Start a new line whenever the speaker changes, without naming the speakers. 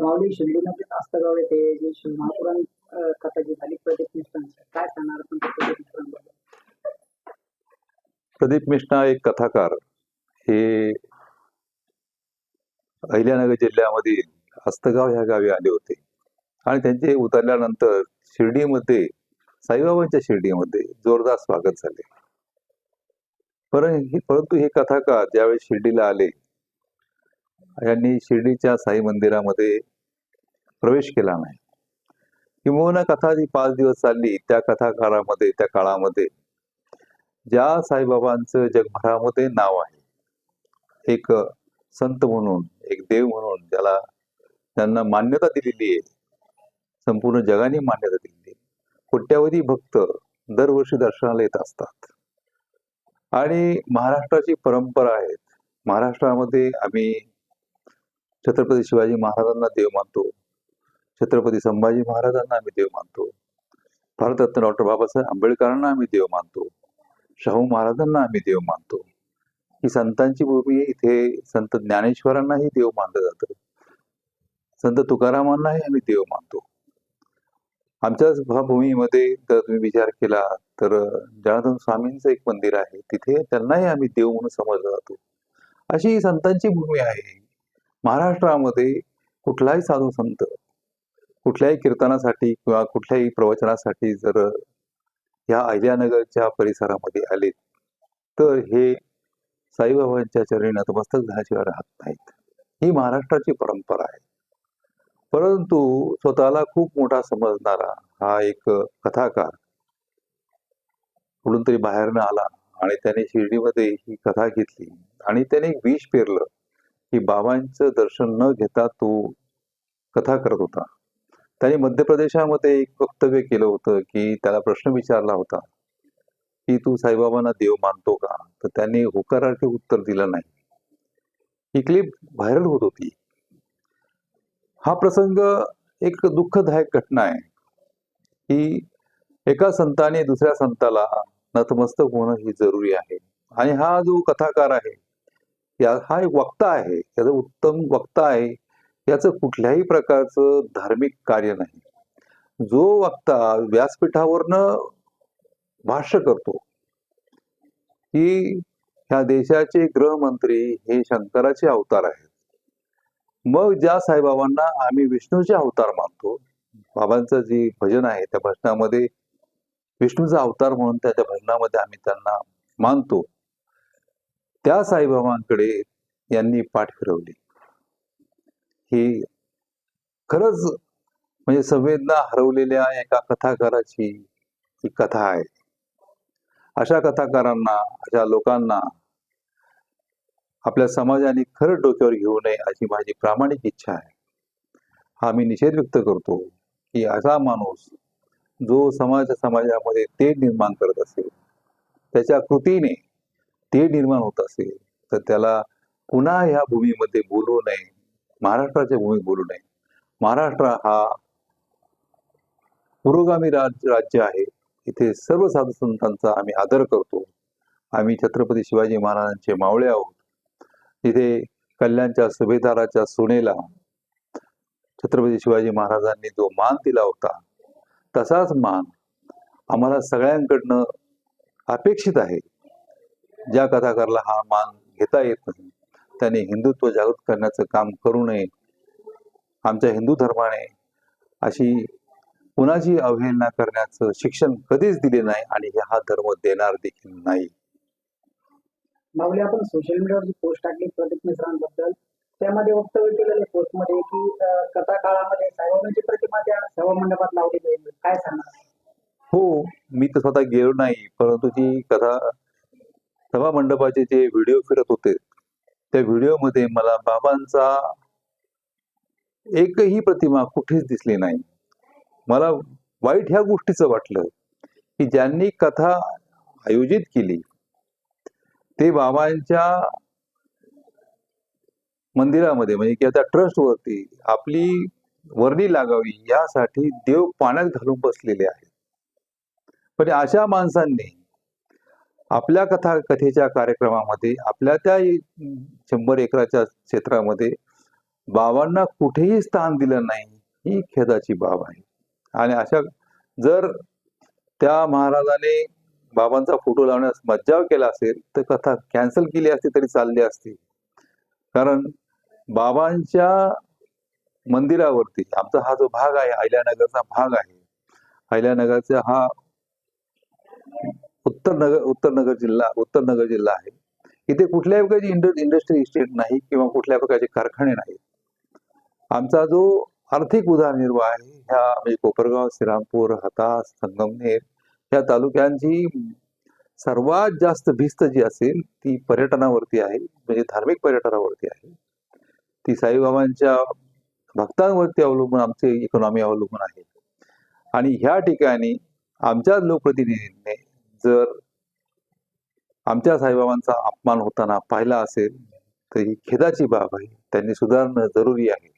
माऊली शिर्डीमध्ये आस्तगाव येथे जी शिव- महापुराण कथा जी झाली प्रदीप मिश्रांची. काय सांगणार आपण प्रदीप मिश्रांबद्दल?
प्रदीप मिश्रा एक कथाकार. हे अहिल्यानगर जिल्ह्यामधील हस्तगाव ह्या गावी आले होते. आणि त्यांचे उतरल्यानंतर शिर्डीमध्ये साईबाबांच्या शिर्डीमध्ये जोरदार स्वागत झाले. परंतु हे कथाकार ज्यावेळी शिर्डीला आले यांनी शिर्डीच्या साई मंदिरामध्ये प्रवेश केला नाही. किंबहुना कथा जी पाच दिवस चालली त्या कथाकारामध्ये त्या काळामध्ये ज्या साईबाबांचं जगभरामध्ये नाव आहे. एक संत म्हणून एक देव म्हणून ज्याला त्यांना मान्यता दिलेली आहे. संपूर्ण जगाने मान्यता दिलेली आहे. कोट्यावधी भक्त दरवर्षी दर्शनाला येत असतात. आणि महाराष्ट्राची परंपरा आहेत. महाराष्ट्रामध्ये आम्ही छत्रपती शिवाजी महाराजांना देव मानतो. छत्रपती संभाजी महाराजांना आम्ही देव मानतो. भारतरत्न डॉक्टर बाबासाहेब आंबेडकरांना आम्ही देव मानतो. शाहू महाराजांना आम्ही देव मानतो. ही संतांची भूमी इथे संत ज्ञानेश्वरांनाही देव मानलं जातं. संत तुकारामांनाही आम्ही देव मानतो. आमच्याच भूमीमध्ये जर तुम्ही विचार केला तर जनार्दन स्वामींचं एक मंदिर आहे. तिथे त्यांनाही आम्ही देव म्हणून समजलं जातो. अशी ही संतांची भूमी आहे. महाराष्ट्रामध्ये कुठलाही साधू संत कुठल्याही कीर्तनासाठी किंवा कुठल्याही प्रवचनासाठी जर या अहिल्यानगरच्या परिसरामध्ये आले तर हे साईबाबांच्या चरणी नतमस्तक झाल्याशिवाय राहत नाहीत. ही महाराष्ट्राची परंपरा आहे. परंतु स्वतःला खूप मोठा समजणारा हा एक कथाकार कुठून तरी बाहेरनं आला आणि त्याने शिर्डीमध्ये ही कथा घेतली आणि त्याने एक विष पेरलं. की बाबांचं दर्शन न घेता तो कथा करत होता. त्याने मध्य प्रदेशामध्ये एक वक्तव्य केलं होतं की त्याला प्रश्न विचारला होता की तू साईबाबांना देव मानतो का? तर त्यांनी होकारार्थी उत्तर दिलं नाही. ही क्लिप व्हायरल होत होती. हा प्रसंग एक दुःखदायक घटना आहे की एका संताने दुसऱ्या संताला नतमस्तक होणं ही जरुरी आहे. आणि हा जो कथाकार आहे या हा एक वक्ता आहे याचं उत्तम वक्ता आहे याचं कुठल्याही प्रकारचं धार्मिक कार्य नाही. जो वक्ता व्यासपीठावरनं भाष्य करतो की ह्या देशाचे गृहमंत्री हे शंकराचे अवतार आहेत. मग ज्या साईबाबांना आम्ही विष्णूचे अवतार मानतो बाबांचं जे भजन आहे त्या भजनामध्ये विष्णूचा अवतार म्हणून त्याच्या भजनामध्ये आम्ही त्यांना मानतो. त्या साईबाबांकडे यांनी पाठ फिरवली. ही खरंच म्हणजे संवेदना हरवलेल्या एका कथाकाराची ही कथा आहे. अशा कथाकारांना अशा लोकांना आपल्या समाजाने खरं डोक्यावर घेऊ नये अशी माझी प्रामाणिक इच्छा आहे. हा मी निषेध व्यक्त करतो की असा माणूस जो समाज समाजामध्ये ते निर्माण करत असेल त्याच्या कृतीने ते निर्माण होत असेल तर त्याला पुन्हा ह्या भूमीमध्ये बोलू नये. महाराष्ट्राच्या भूमीत बोलू नये. महाराष्ट्र हा पुरोगामी राज राज्य आहे. इथे सर्व साधू संतांचा आम्ही आदर करतो. आम्ही छत्रपती शिवाजी महाराजांचे मावळे आहोत. इथे कल्याणच्या सुभेदाराच्या सुनेला छत्रपती शिवाजी महाराजांनी जो मान दिला होता तसाच मान आम्हाला सगळ्यांकडनं अपेक्षित आहे. ज्या कथाकारला हा मान घेता येत नाही त्याने हिंदुत्व जागृत करण्याचं काम करू नये. आमच्या हिंदू धर्माने अशी कुणाची अवहेलना करण्याचं शिक्षण कधीच दिले नाही आणि हा धर्म देणार देखील नाही.
माऊली आपण सोशल मीडियावर जी पोस्ट टाकली प्रदीप मिश्रांबद्दल. त्यामध्ये वक्तव्य केलेले पोस्टमध्ये की कथा काळामध्ये साईबाबांची प्रतिमा त्या सभा मंडपात लावली काय सांगणार?
हो मी तर स्वतः गेलो नाही परंतु ती कथा सभा मंडपाचे जे व्हिडिओ फिरत होते त्या व्हिडिओमध्ये मला बाबांचा एकही प्रतिमा कुठेच दिसली नाही. मला वाईट ह्या गोष्टीचं वाटलं की ज्यांनी कथा आयोजित केली ते बाबांच्या मंदिरामध्ये म्हणजे किंवा त्या ट्रस्टवरती आपली वर्णी लागावी यासाठी देव पाण्यात घालून बसलेले आहेत. पण अशा माणसांनी आपल्या कथा कथेच्या कार्यक्रमामध्ये आपल्या त्या शंभर एकराच्या क्षेत्रामध्ये बाबांना कुठेही स्थान दिलं नाही ही खेदाची बाब आहे. आणि अशा जर त्या महाराजाने बाबांचा फोटो लावण्यास मज्जाव केला असेल तर कथा कॅन्सल केली असती तरी चालली असती. कारण बाबांच्या मंदिरावरती आमचा हा जो भाग आहे अहिल्यानगरचा भाग आहे. अहिल्यानगरचा हा उत्तर नगर उत्तर नगर जिल्हा उत्तर नगर जिल्हा आहे. इथे कुठल्याही प्रकारची इंड इंडस्ट्री इस्टेट नाही किंवा कुठल्याही प्रकारचे कारखाने नाहीत. आमचा जो आर्थिक उदारनिर्वाह आहे ह्या म्हणजे कोपरगाव श्रीरामपूर हतास संगमनेर या तालुक्यांची सर्वात जास्त भिस्त जी असेल ती पर्यटनावरती आहे म्हणजे धार्मिक पर्यटनावरती आहे. ती साईबाबांच्या भक्तांवरती अवलंबून आमची इकॉनॉमी अवलंबून आहे. आणि ह्या ठिकाणी आमच्या लोकप्रतिनिधींनी जर आमच्या साईबाबांचा अपमान होताना पाहिला असेल तर ही खेदाची बाब आहे. त्यांनी सुधारणं जरुरी आहे.